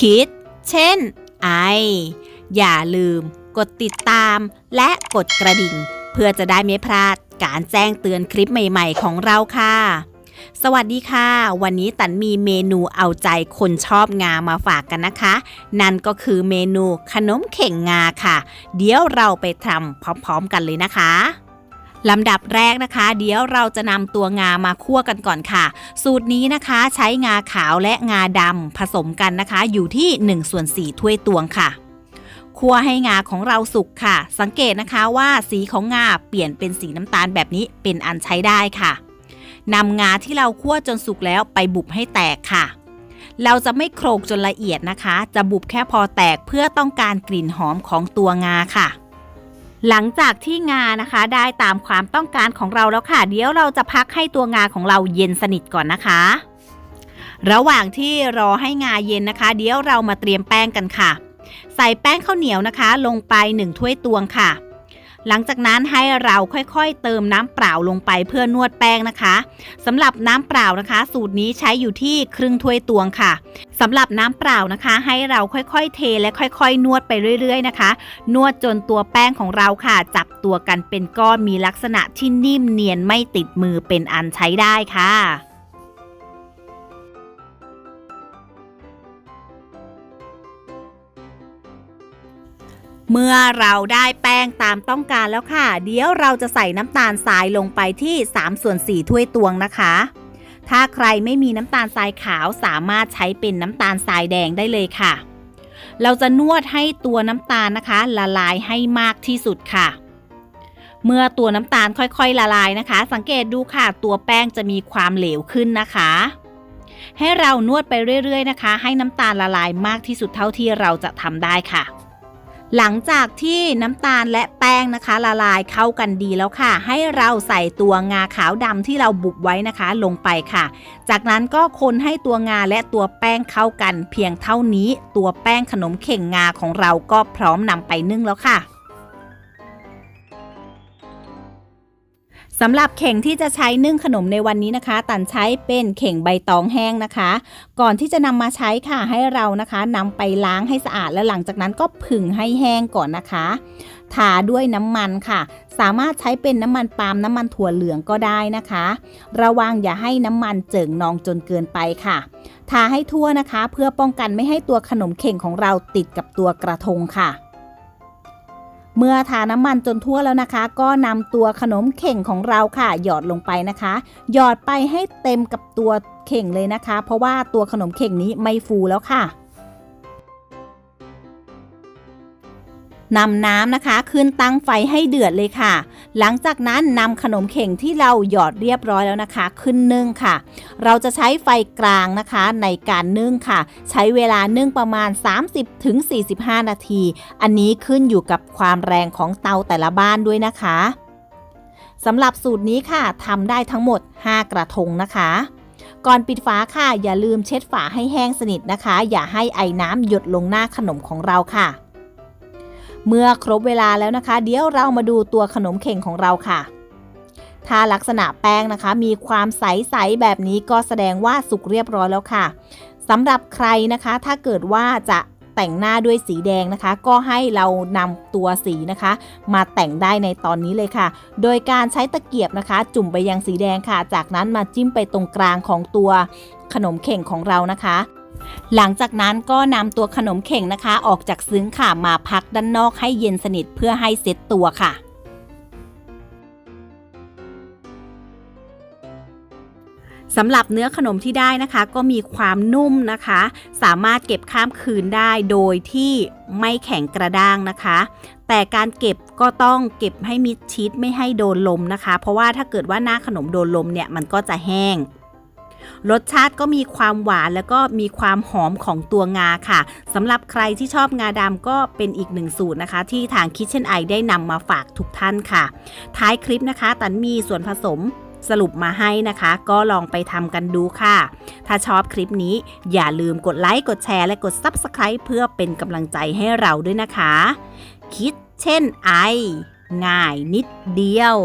คิด เช่น ไอ อย่าลืม กดติดตาม และกดกระดิ่ง เพื่อจะได้ไม่พลาดการแจ้งเตือนคลิปใหม่ๆ ของเราค่ะ สวัสดีค่ะ วันนี้ตันมีเมนูเอาใจคนชอบงามาฝากกันนะคะ นั่นก็คือเมนูขนมเข่งงาค่ะ เดี๋ยวเราไปทำพร้อมๆกันเลยนะคะ ลำดับแรกนะคะ เดี๋ยวเราจะนำตัวงามาคั่วกันก่อนค่ะ สูตรนี้นะคะใช้งาขาวและงาดำผสมกันนะคะ อยู่ที่1ส่วน4ถ้วยตวงค่ะ คั่วให้งาของเราสุกค่ะ สังเกตนะคะว่าสีของงาเปลี่ยนเป็นสีน้ำตาลแบบนี้เป็นอันใช้ได้ค่ะนำงาที่เราคั่วจนสุกแล้วไปบุบให้แตกค่ะ เราจะไม่โครกจนละเอียดนะคะ จะบุบแค่พอแตกเพื่อต้องการกลิ่นหอมของตัวงาค่ะ หลังจากที่งานะคะได้ตามความต้องการของเราแล้วค่ะ เดี๋ยวเราจะพักให้ตัวงาของเราเย็นสนิทก่อนนะคะ ระหว่างที่รอให้งาเย็นนะคะ เดี๋ยวเรามาเตรียมแป้งกันค่ะ ใส่แป้งข้าวเหนียวนะคะ ลงไป 1 ถ้วยตวงค่ะ หลังจากนั้นให้เราค่อยๆ เติมน้ำเปล่าลงไปเพื่อนวดแป้งนะคะสำหรับน้ำเปล่านะคะ สูตรนี้ใช้อยู่ที่ครึ่งถ้วยตวงค่ะสำหรับน้ำเปล่านะคะ ให้เราค่อยๆ เทและค่อยๆ นวดไปเรื่อยๆนะคะ นวดจนตัวแป้งของเราค่ะ จับตัวกันเป็นก้อนมีลักษณะที่นิ่มเนียนไม่ติดมือเป็นอันใช้ได้ค่ะ เมื่อเราได้แป้งตามต้องการแล้วค่ะ เดี๋ยวเราจะใส่น้ำตาลทรายลงไปที่3ส่วน4ถ้วยตวงนะคะ ถ้าใครไม่มีน้ำตาลทรายขาวสามารถใช้เป็นน้ำตาลทรายแดงได้เลยค่ะ เราจะนวดให้ตัวน้ำตาลนะคะ ละลายให้มากที่สุดค่ะ เมื่อตัวน้ำตาลค่อยๆละลายนะคะ สังเกตดูค่ะ ตัวแป้งจะมีความเหลวขึ้นนะคะ ให้เรานวดไปเรื่อยๆนะคะ ให้น้ำตาลละลายมากที่สุดเท่าที่เราจะทำได้ค่ะ หลังจากที่น้ำตาลและแป้งนะคะ ละลายเข้ากันดีแล้วค่ะ ให้เราใส่ตัวงาขาวดำที่เราบุบไว้นะคะ ลงไปค่ะ จากนั้นก็คนให้ตัวงาและตัวแป้งเข้ากัน เพียงเท่านี้ตัวแป้งขนมเข่งงาของเราก็พร้อมนำไปนึ่งแล้วค่ะ สำหรับเข่งที่จะใช้นึ่งขนมในวันนี้นะคะ ตันใช้เป็นเข่งใบตองแห้งนะคะ ก่อนที่จะนำมาใช้ค่ะให้เรานะคะ นำไปล้างให้สะอาดและหลังจากนั้นก็ผึ่งให้แห้งก่อนนะคะทาด้วยน้ำมันค่ะ สามารถใช้เป็นน้ำมันปาล์มน้ำมันถั่วเหลืองก็ได้นะคะ ระวังอย่าให้น้ำมันเจิ่งนองจนเกินไปค่ะทาให้ทั่วนะคะ เพื่อป้องกันไม่ให้ตัวขนมเข่งของเราติดกับตัวกระทงค่ะ เมื่อทาน้ำมันจนทั่วแล้วนะคะ ก็นำตัวขนมเข่งของเราค่ะ หยอดลงไปนะคะ หยอดไปให้เต็มกับตัวเข่งเลยนะคะ เพราะว่าตัวขนมเข่งนี้ไม่ฟูแล้วค่ะ นำน้ำนะคะขึ้นตั้งไฟให้เดือดเลยค่ะ หลังจากนั้นนำขนมเข่งที่เราหยอดเรียบร้อยแล้วนะคะ ขึ้นนึ่งค่ะ เราจะใช้ไฟกลางนะคะในการนึ่งค่ะ ใช้เวลานึ่งประมาณ 30-45 นาที อันนี้ขึ้นอยู่กับความแรงของเตาแต่ละบ้านด้วยนะคะสำหรับสูตรนี้ค่ะทำได้ทั้งหมด 5 กระทงนะคะก่อนปิดฝาค่ะ อย่าลืมเช็ดฝาให้แห้งสนิทนะคะ อย่าให้ไอ้น้ำหยดลงหน้าขนมของเราค่ะ เมื่อครบเวลาแล้วนะคะ เดี๋ยวเรามาดูตัวขนมเข่งของเราค่ะ ถ้าลักษณะแป้งนะคะ มีความใส ๆ แบบนี้ก็แสดงว่าสุกเรียบร้อยแล้วค่ะสำหรับใครนะคะ ถ้าเกิดว่าจะแต่งหน้าด้วยสีแดงนะคะ ก็ให้เรานำตัวสีนะคะ มาแต่งได้ในตอนนี้เลยค่ะ โดยการใช้ตะเกียบนะคะ จุ่มไปยังสีแดงค่ะ จากนั้นมาจิ้มไปตรงกลางของตัวขนมเข่งของเรานะคะ หลังจากนั้นก็นำตัวขนมเข่งนะคะ ออกจากซึ้งค่ะมาพักด้านนอกให้เย็นสนิทเพื่อให้เซ็ตตัวค่ะสำหรับเนื้อขนมที่ได้นะคะ ก็มีความนุ่มนะคะ สามารถเก็บข้ามคืนได้โดยที่ไม่แข็งกระด้างนะคะ แต่การเก็บก็ต้องเก็บให้มิดชิดไม่ให้โดนลมนะคะ เพราะว่าถ้าเกิดว่าหน้าขนมโดนลมเนี่ยมันก็จะแห้ง รสชาติก็มีความหวานแล้วก็มีความหอมของตัวงาค่ะสำหรับใครที่ชอบงาดำก็เป็นอีกหนึ่งสูตรนะคะ ที่ทาง Kitchen Eye ได้นำมาฝากทุกท่านค่ะ ท้ายคลิปนะคะ ตันมีส่วนผสมสรุปมาให้นะคะ ก็ลองไปทำกันดูค่ะ ถ้าชอบคลิปนี้อย่าลืมกดไลค์ กดแชร์และกด Subscribe เพื่อเป็นกำลังใจให้เราด้วยนะคะ คิดเช่นไอ ง่ายนิดเดียว